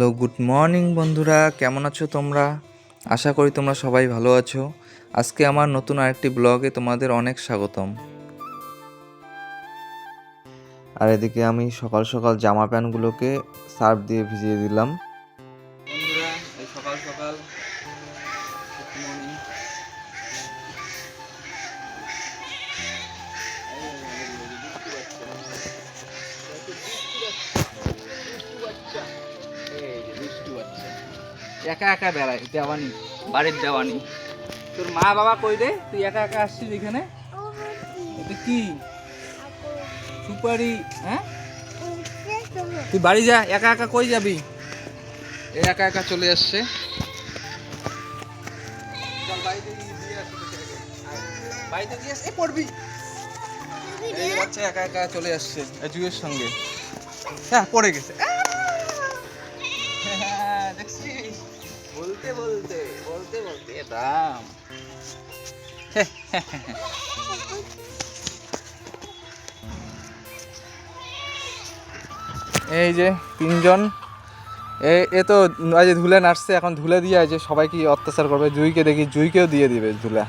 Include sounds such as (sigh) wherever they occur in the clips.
Hello, good morning বন্ধুরা, কেমন আছো তোমরা? আশা করি তোমরা সবাই ভালো আছো। আজকে আমার নতুন আরেকটি ব্লগে তোমাদের অনেক স্বাগতম। আর এদিকে আমি সকাল সকাল জামা প্যান্টগুলোকে সার্ফ দিয়ে ভিজিয়ে দিলাম। একা একা বেড়ায় দেওয়ানি। বাড়ির দেওয়ানি। তোর মা বাবা কই রে? তুই একা একা আসছিস এখানে? এটা কি? সুপারি হ্যাঁ? তুই বাড়ি যা একা একা কই যাবি? এ একা একা চলে আসছে। বাড়িতে দিয়ে পড়বি। এই বাচ্চা একা একা চলে আসছে জুয়ের সঙ্গে। হ্যাঁ পড়ে গেছে। (laughs) বলতে বলতে বলতে বলতে, রাম। (laughs) এই যে তিনজন। এ এ তো আজ ধুলে নাচছে, এখন ধুলে দিয়ে যে সবাইকে অত্যাচার করবে। জুইকে দেখি, জুইকেও দিয়ে দিবে ধুলা।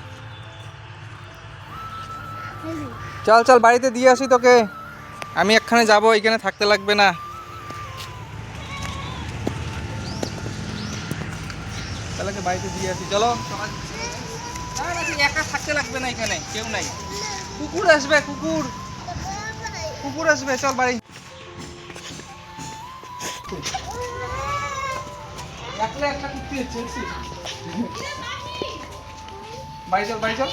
চল চল, বাড়িতে দিয়ে আসি তোকে। আমি এখানে যাব এখানে থাকতে লাগবে না। তাহলে বাড়িতে দিয়ে আসি। চলো একা থাকতে লাগবে না এখানে, কেউ নাই। কুকুর আসবে, কুকুর। কুকুর আসবে, চল বাড়ি। দেখছিস? বাড়ি বাড়ি তো।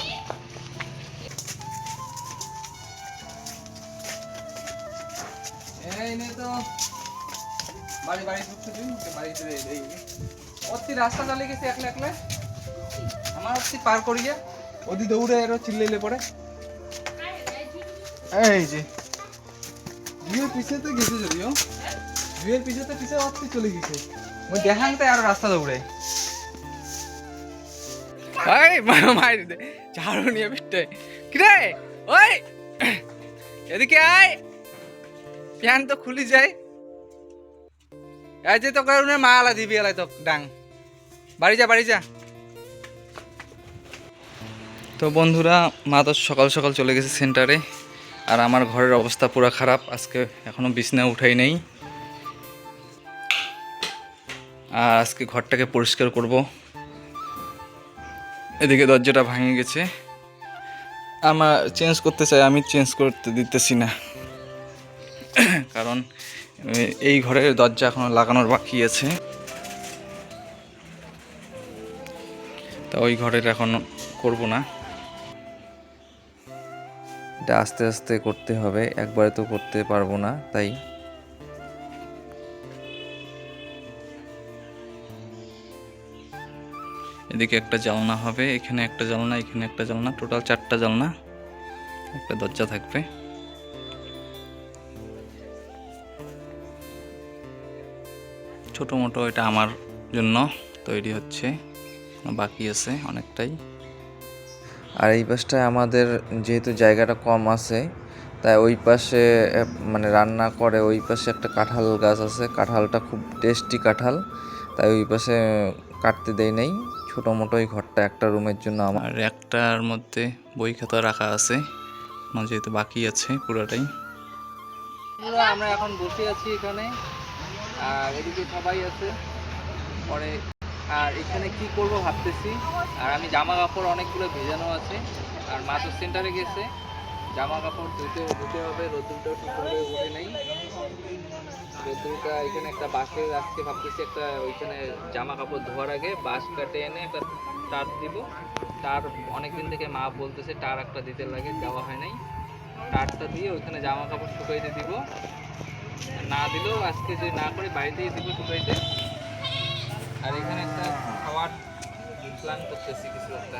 বাড়ি বাড়ি ঢুকছে তুই বাড়িতে অতি রাস্তা চালিয়ে গেছে একলা একলা। আমার অতি পার করিয়া। ওদি দৌড়ে এরো চিল্লাইলে পড়ে এই যে। জুয়ের পিছে তো গেছে যদিও। জুয়ের পিছে তো পিছে অতি চলে গেছে। ওই দেখাংতে আরও রাস্তা দৌড়ে। ওই মার দে। ঝাড়ু নিয়ে পিঠে কিরে ওই! এদিকে আয়। প্যান তো খুলি যায়। এই যে তো কারণে মা আলা দিবি আলাই তো ডাং। বাড়ি যা বাড়ি যা। তো বন্ধুরা, মা তো সকাল সকাল চলে গেছে সেন্টারে, আর আমার ঘরের অবস্থা পুরো খারাপ, আজকে এখনও বিছনা উঠাই নেই। আর আজকে ঘরটাকে পরিষ্কার করব। এদিকে দরজাটা ভাঙে গেছে। আমার চেঞ্জ করতে চাই, আমি চেঞ্জ করতে দিতেছি না। কারণ, এই ঘরের দরজা এখনও লাগানোর বাকি আছে। তা ওই ঘরের এখন করব না। এটা আস্তে আস্তে করতে হবে একবারে তো করতে পারব না তাই। এদিকে একটা জালনা হবে এখানে একটা জালনা এখানে একটা জালনা টোটাল চারটা জালনা একটা দরজা থাকবে। ছোটো মোটো এটা আমার জন্য তৈরি হচ্ছে। বাকি আছে অনেকটাই। আর এই পাশটায় আমাদের যেহেতু জায়গাটা কম আছে তাই ওই পাশে মানে রান্না করে ওই পাশে একটা কাঁঠাল গাছ আছে। কাঁঠালটা খুব টেস্টি কাঁঠাল তাই ওই পাশে কাটতে দেয় নাই। ছোটো মোটো ওই ঘরটা একটা রুমের জন্য আমার। একটার মধ্যে বই খাতা রাখা আছে আমার যেহেতু বাকি আছে পুরোটাই। আমরা এখন বসে আছি এখানে আর এদিকে সবাই আছে পরে আর এখানে কি করব ভাবতেছি? আর আমি জামা কাপড় অনেকগুলো ভেজানো আছে। আর মা তো সেন্টারে গেছে। জামা কাপড় ধুতে ধুতে হবে রোদ্দুরটাও ঠিকভাবে উঠে নেই। রোদ্দুরটা এখানে একটা বাঁশে আজকে ভাবতেছি একটা ওইখানে জামা কাপড় ধোয়ার আগে বাঁশ কাটে এনে একটা টার দিব। তার অনেকদিন থেকে মা বলতেছে তার একটা দিতে লাগে, দেওয়া হয় নাই। টারটা দিয়ে ওইখানে জামা কাপড় শুকাইতে দিব। না দিলেও আজকে যদি না করি, বাড়িতেই দিব শুকাইতে। আর এখানে একটা খাওয়ার প্ল্যান করতেছি কিছু একটা।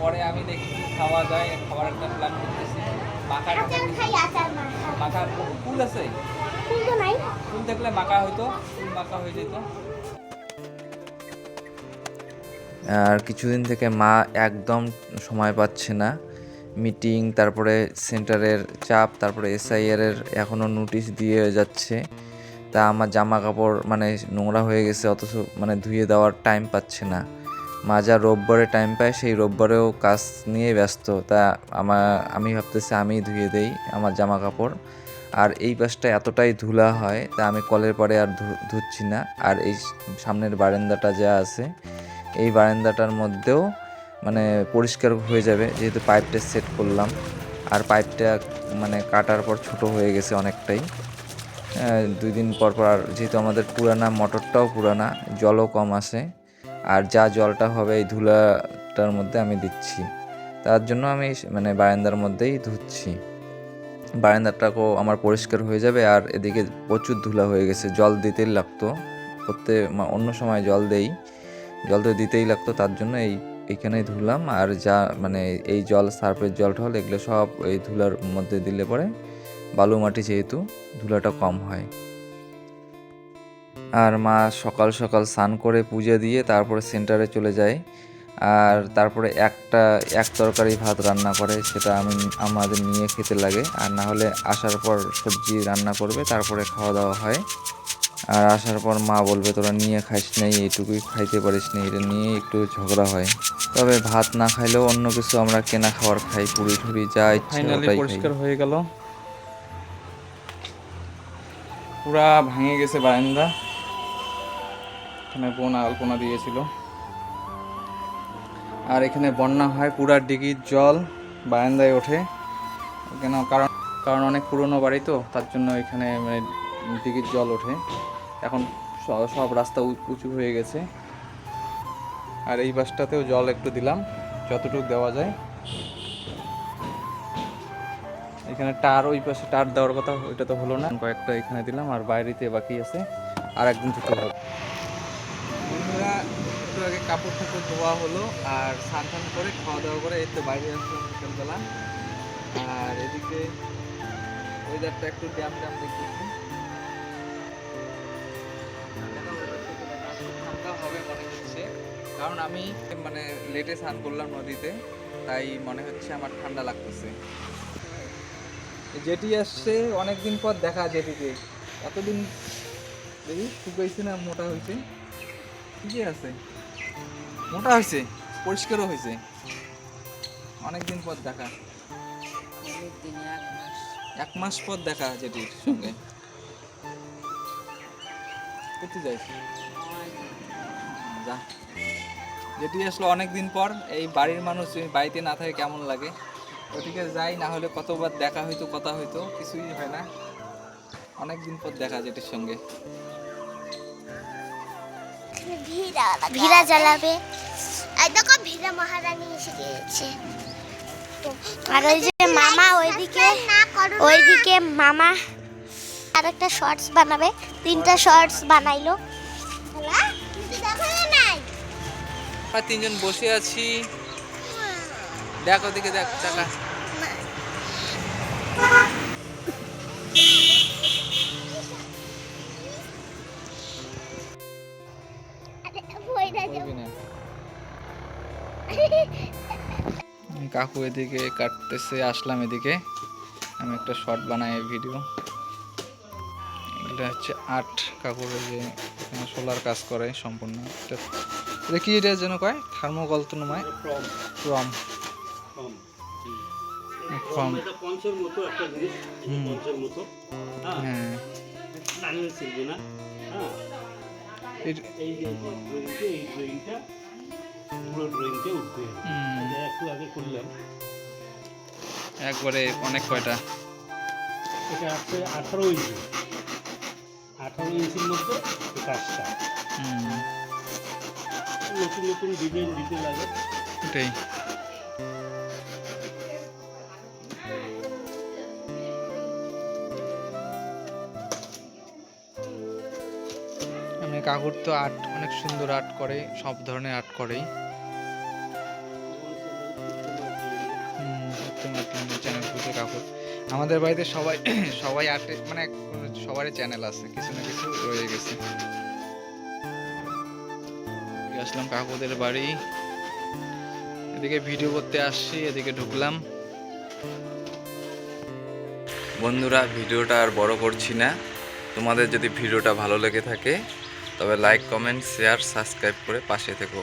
পরে আমি দেখি খাওয়া যায় খাবার একটা প্ল্যান করতেছি। মাখা টাকা কিছু- মাখা। ফুল আছে। ফুল দেখলে মাখা হইতো ফুল মাখা হয়ে যেত। আর কিছুদিন থেকে মা একদম সময় পাচ্ছে না। মিটিং তারপরে সেন্টারের চাপ, তারপরে এসআইআর এর এখনও নোটিশ দিয়ে যাচ্ছে। তা আমার জামা কাপড় মানে নোংরা হয়ে গেছে, অথচ মানে ধুয়ে দেওয়ার টাইম পাচ্ছে না। মা যা রোববারে টাইম পায়, সেই রোববারেও কাজ নিয়ে ব্যস্ত। তা আমার আমি ভাবতেছি আমি ধুয়ে দেই আমার জামা কাপড় আর এই পাশটা এতটাই ধুলা হয়, তা আমি কলের পরে আর ধুচ্ছি না। আর এই সামনের বারান্দাটা যা আছে, এই বারান্দাটার মধ্যেও মানে পরিষ্কার হয়ে যাবে, যেহেতু পাইপটা সেট করলাম। আর পাইপটা মানে কাটার পর ছোট হয়ে গেছে অনেকটাই। দুই দিন পর পর আর যেহেতু আমাদের পুরানা, মোটরটাও পুরানা, জলও কম আসে আর যা জলটা হবে এই ধুলাটার মধ্যে আমি দিচ্ছি। তার জন্য আমি মানে বারান্দার মধ্যেই ধুচ্ছি। বারান্দাটাকেও আমার পরিষ্কার হয়ে যাবে আর এদিকে প্রচুর ধুলা হয়ে গেছে। জল দিতেই লাগতো। প্রত্যেক অন্য সময় জল দেই। জল তো দিতেই লাগতো, তার জন্য এই এইখানেই ধুলাম আর যা মানে এই জল, সার্ফের জল টল এগুলো সব এই ধুলার মধ্যে দিলে পরে বালু মাটি যেহেতু ধুলাটা কম হয়। আর মা সকাল সকাল স্নান করে পুজো দিয়ে তারপরে সেন্টারে চলে যায়। আর তারপরে একটা, এক তরকারি ভাত রান্না করে, সেটা আমি, আমাদের নিয়ে খেতে লাগে। আর না হলে আসার পর সবজি রান্না করবে, তারপরে খাওয়া দাওয়া হয়। আর আসার পর মা বলবে তোরা নিয়ে খাইস নাই এইটুকুই খাইতে পারিস না এটা নিয়ে একটু ঝগড়া হয়। তবে ভাত না খাইলেও অন্য কিছু আমরা কেনা খাবার খাই পুরি টুরি যা ইচ্ছে পরিষ্কার হয়ে গেল। পুরা ভাঙে গেছে বারান্দা। এখানে বোন আলপনা দিয়েছিল। আর এখানে বন্যা হয় পুরা ডিগির জল বারান্দায় ওঠে। কেন? কারণ কারণ অনেক পুরনো বাড়ি তো তার জন্য এখানে মানে ডিগির জল ওঠে। এখন সব রাস্তা উঁচু হয়ে গেছে। আর এই বাসটাতেও জল একটু দিলাম, যতটুকু দেওয়া যায়। এখানে টার, ওই পাশে টার দেওয়ার কথা, ওইটা তো হলো না। কয়েকটা এখানে দিলাম, আর বাইরেতে বাকি আছে। আর একদিন ধুতে হবে। বন্ধুরা আগে কাপড় টাপড় ধোয়া হলো, আর স্নান টান করে খাওয়া দাওয়া করে এই বাইরে আসলাম বিকেলবেলা। আর এদিকে ওয়েদারটা একটু ড্যাম ড্যাম দেখতেছি। কারণ আমি মানে লেটে স্নান করলাম নদীতে তাই মনে হচ্ছে আমার ঠান্ডা লাগতেছে। যেটি আসছে অনেকদিন পর দেখা যেটিকে এতদিন দেখি শুকাইছে না মোটা হয়েছে ঠিকই আছে। মোটা হয়েছে পরিষ্কারও হয়েছে অনেকদিন পর দেখা। এক মাস। পর দেখা যেটির সঙ্গে। কোথায় যাইস। যা। যেটি আসলো অনেকদিন পর এই বাড়ির মানুষ যদি বাড়িতে না থাকে কেমন লাগে? ওদিকে যাই না হলে কতবার দেখা হইতো কথা হইতো কিছুই হয় না। অনেকদিন পর দেখা যেটির সঙ্গে। ভিড়া জ্বালাবে। এই দেখো ভিড়া মহারানী এসে গিয়েছে। আর ওই যে মামা ওইদিকে ওইদিকে মামা আর একটা শর্টস বানাবে। তিনটা শর্টস বানাইলো। আমরা তিনজন বসে আছি। দেখ ওদিকে দেখ টাকা কাকু এদিকে কাটতেছে, আসলাম এদিকে। আমি একটা শর্ট বানাই ভিডিও এগুলো হচ্ছে আর্ট। কাকুর যে সোলার কাজ করে সম্পূর্ণ। এটা এটা কি এটা যেন কয়? থার্মোকল তো নয় ফ্রম ফ্রম এটা পঞ্চের মতো একটা জিনিস পঞ্চের মতো। হ্যাঁ। হ্যাঁ। টানিয়ে ছিলবে না। হ্যাঁ। এই যে ড্রয়িংটা এই ড্রয়িংটা পুরো ড্রয়িংটা উঠবে। একটু আগে করলাম। একবারে অনেক কয়টা? এটা আছে আঠারো ইঞ্চি। আঠারো ইঞ্চির মধ্যে কাজটা হুম, নতুন নতুন ডিজাইন দিতে লাগে। এটাই কাকুর তো আর্ট, অনেক সুন্দর আর্ট করে, সব ধরনের আর্ট করে চ্যানেল কাকুর। আমাদের বাড়িতে সবাই সবাই আর্টে মানে সবারই চ্যানেল আছে, কিছু না কিছু রয়ে গেছে। আসলাম কাকুদের বাড়ি। এদিকে ভিডিও করতে আসছি, এদিকে ঢুকলাম। বন্ধুরা, ভিডিওটা আর বড় করছি না। তোমাদের যদি ভিডিওটা ভালো লেগে থাকে, তবে লাইক কমেন্ট শেয়ার সাবস্ক্রাইব করে পাশে থেকো।